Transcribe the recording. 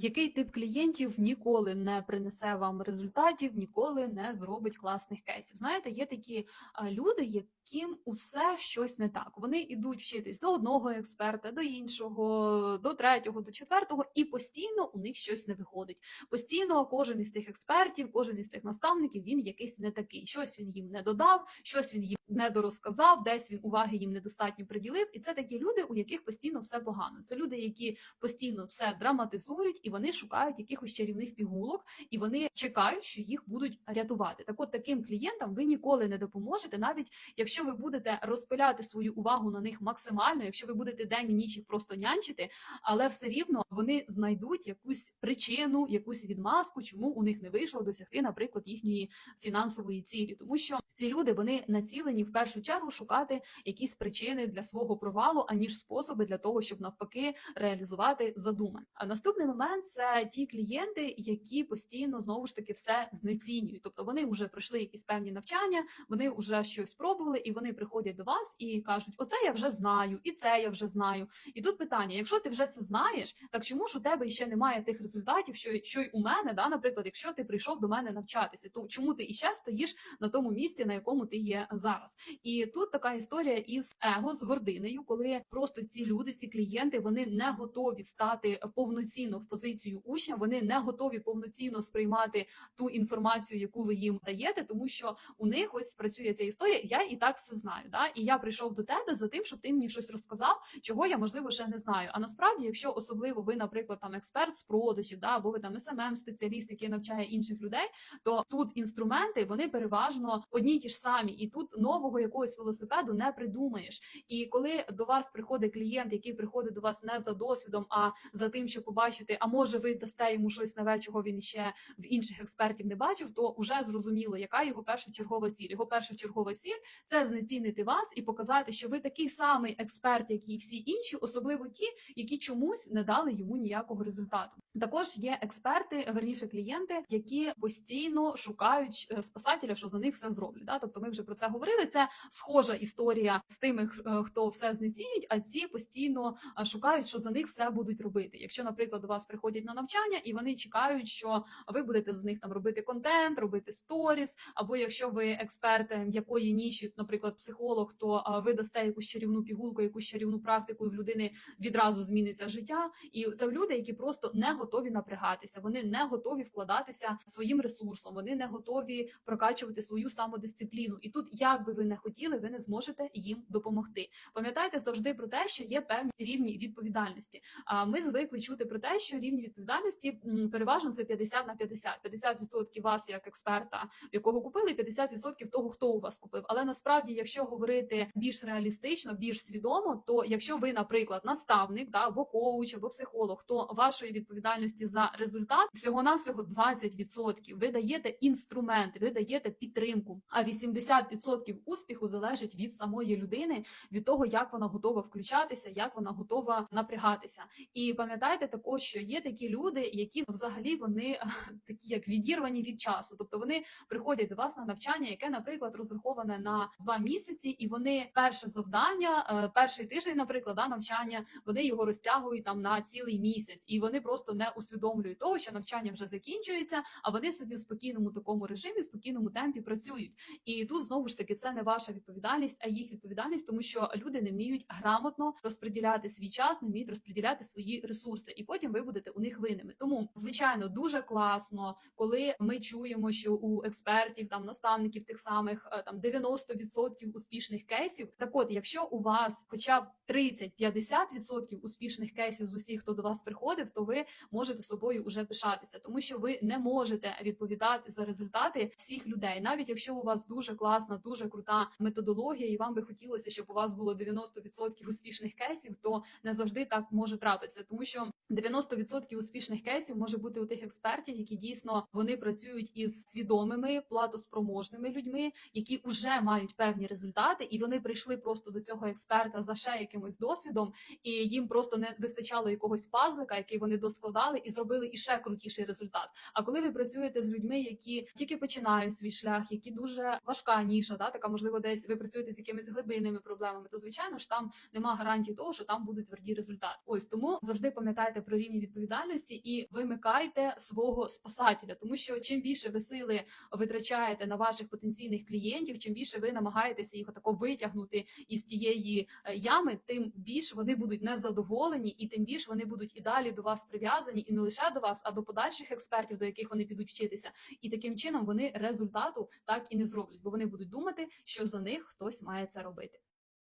Який тип клієнтів ніколи не принесе вам результатів, ніколи не зробить класних кейсів? Знаєте, є такі люди, люди, яким усе щось не так. Вони йдуть вчитись до одного експерта, до іншого, до третього, до четвертого, і постійно у них щось не виходить. Постійно кожен із цих експертів, кожен із цих наставників він якийсь не такий. Щось він їм не додав, щось він їм не дорозказав, десь він уваги їм недостатньо приділив. І це такі люди, у яких постійно все погано. Це люди, які постійно все драматизують, і вони шукають якихось чарівних пігулок, і вони чекають, що їх будуть рятувати. Так, от таким клієнтам ви ніколи не допоможете, навіть якщо ви будете розпиляти свою увагу на них максимально, якщо ви будете день і ніч їх просто нянчити, але все рівно вони знайдуть якусь причину, якусь відмазку, чому у них не вийшло досягти, наприклад, їхньої фінансової цілі, тому що ці люди вони націлені в першу чергу шукати якісь причини для свого провалу, аніж способи для того, щоб навпаки реалізувати задумане. А наступний момент це ті клієнти, які постійно знову ж таки все знецінюють. Тобто вони вже пройшли якісь певні навчання, вони вже щось пробували, і вони приходять до вас і кажуть: Оце я вже знаю, і це я вже знаю. І тут питання: якщо ти вже це знаєш, так чому ж у тебе ще немає тих результатів, що що й у мене, да, наприклад, якщо ти прийшов до мене навчатися, то чому ти іще стоїш на тому місці, на якому ти є зараз? І тут така історія із его з гординею, коли просто ці люди, ці клієнти, вони не готові стати повноцінно в позицію учня, вони не готові повноцінно сприймати ту інформацію, яку ви їм даєте, тому що у них ось працює ця історія. Я і так все знаю. Да? І я прийшов до тебе за тим, щоб ти мені щось розказав, чого я можливо ще не знаю. А насправді, якщо особливо ви, наприклад, там експерт з продажів, да, або ви там смм спеціаліст, який навчає інших людей, то тут інструменти вони переважно одні ті ж самі, і тут нового якогось велосипеду не придумаєш. І коли до вас приходить клієнт, який приходить до вас не за досвідом, а за тим, щоб побачити, а може ви дасте йому щось нове, чого він ще в інших експертів не бачив, то вже зрозуміло, яка його першочергова ціль. Його першочергова ціль це знецінити вас і показати, що ви такий самий експерт, як і всі інші, особливо ті, які чомусь не дали йому ніякого результату. Також є експерти, верніше клієнти, які постійно шукають е, спасателя, що за них все зроблять. Да? Тобто, ми вже про це говорили. Це схожа історія з тими, е, хто все знецінюють, а ці постійно е, шукають, що за них все будуть робити. Якщо, наприклад, до вас приходять на навчання і вони чекають, що ви будете з них там робити контент, робити сторіс, або якщо ви експерт е, якої ніші, наприклад, психолог, то е, ви дасте якусь чарівну пігулку, якусь чарівну практику, і в людини відразу зміниться життя. І це люди, які просто не готові напрягатися, вони не готові вкладатися своїм ресурсом, вони не готові прокачувати свою самодисципліну. І тут, як би ви не хотіли, ви не зможете їм допомогти. Пам'ятайте завжди про те, що є певні рівні відповідальності. А ми звикли чути про те, що рівні відповідальності переважно це 50 на 50. 50% вас як експерта, якого купили, 50% того, хто у вас купив. Але насправді, якщо говорити більш реалістично, більш свідомо, то якщо ви, наприклад, наставник, да, або коуч, або психолог, то вашої відповідальності за результат всього навсього 20%. Ви даєте інструменти, ви даєте підтримку. А 80% успіху залежить від самої людини, від того, як вона готова включатися, як вона готова напрягатися. І пам'ятайте також, що є такі люди, які взагалі вони такі як відірвані від часу, тобто вони приходять до вас на навчання, яке, наприклад, розраховане на два місяці, і вони перше завдання, е, перший тиждень, наприклад, навчання, вони його розтягують там на цілий місяць, і вони просто не усвідомлюють того, що навчання вже закінчується, а вони собі в спокійному такому режимі, в спокійному темпі працюють. І тут знову ж таки це не ваша відповідальність, а їх відповідальність, тому що люди не вміють грамотно розподіляти свій час, не вміють розподіляти свої ресурси, і потім ви будете у них винними. Тому, звичайно, дуже класно, коли ми чуємо, що у експертів, там наставників тих самих е, там 90% успішних кейсів. Так, от, якщо у вас хоча б 30-50% успішних кейсів з усіх, хто до вас приходив, то ви можете собою уже пишатися, тому що ви не можете відповідати за результати всіх людей, навіть якщо у вас дуже класна, дуже крута методологія, і вам би хотілося, щоб у вас було 90% успішних кейсів, то не завжди так може трапитися, тому що 90% успішних кейсів може бути у тих експертів, які дійсно вони працюють із свідомими платоспроможними людьми, які вже мають певні результати, і вони прийшли просто до цього експерта за ще якимось досвідом, і їм просто не вистачало якогось пазлика, який вони доскладали і зробили іще крутіший результат. А коли ви працюєте з людьми, які тільки починають свій шлях, які дуже важка ніша, да, така можливо, десь ви працюєте з якимись глибинними проблемами, то звичайно ж там нема гарантії того, що там будуть тверді результати. Ось тому завжди пам'ятайте про рівні відповідальності і вимикайте свого спасателя, тому що чим більше ви сили витрачаєте на ваших потенційних клієнтів, чим більше ви намагаєтеся їх отако витягнути із тієї е, ями, тим більше вони будуть незадоволені, і тим більше вони будуть і далі до вас прив'язані, і не лише до вас, а до подальших експертів, до яких вони підуть вчитися. І таким чином вони результату так і не зроблять, бо вони будуть думати, що за них хтось має це робити.